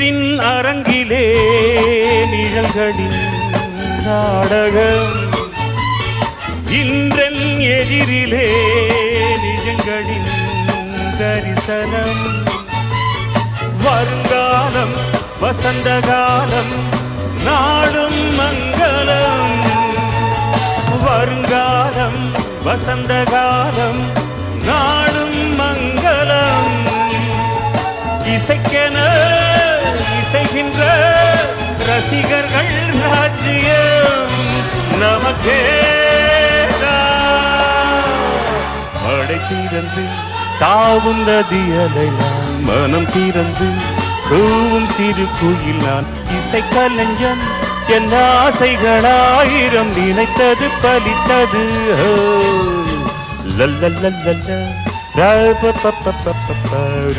வெற்றின் அரங்கிலே நிழல்களின் நாடகம். இன்றன் எதிரிலே நிஜங்களின் தரிசனம். வருங்காலம் வசந்த காலம் நாளும் மங்களம். வருங்காலம் வசந்த காலம் நாளும் மங்களம். இசைக்கென இசைகின்ற ரசிகர்கள் ராஜ்யம் நமக்கே மழை தீரந்து தாவும் நதியலை மனம் தீரந்து ரூவும் சிறு குயில் நான். இசை கலைஞன் என் ஆசைகளாயிரம் நினைத்தது பலித்தது. ஹோ. லல்ல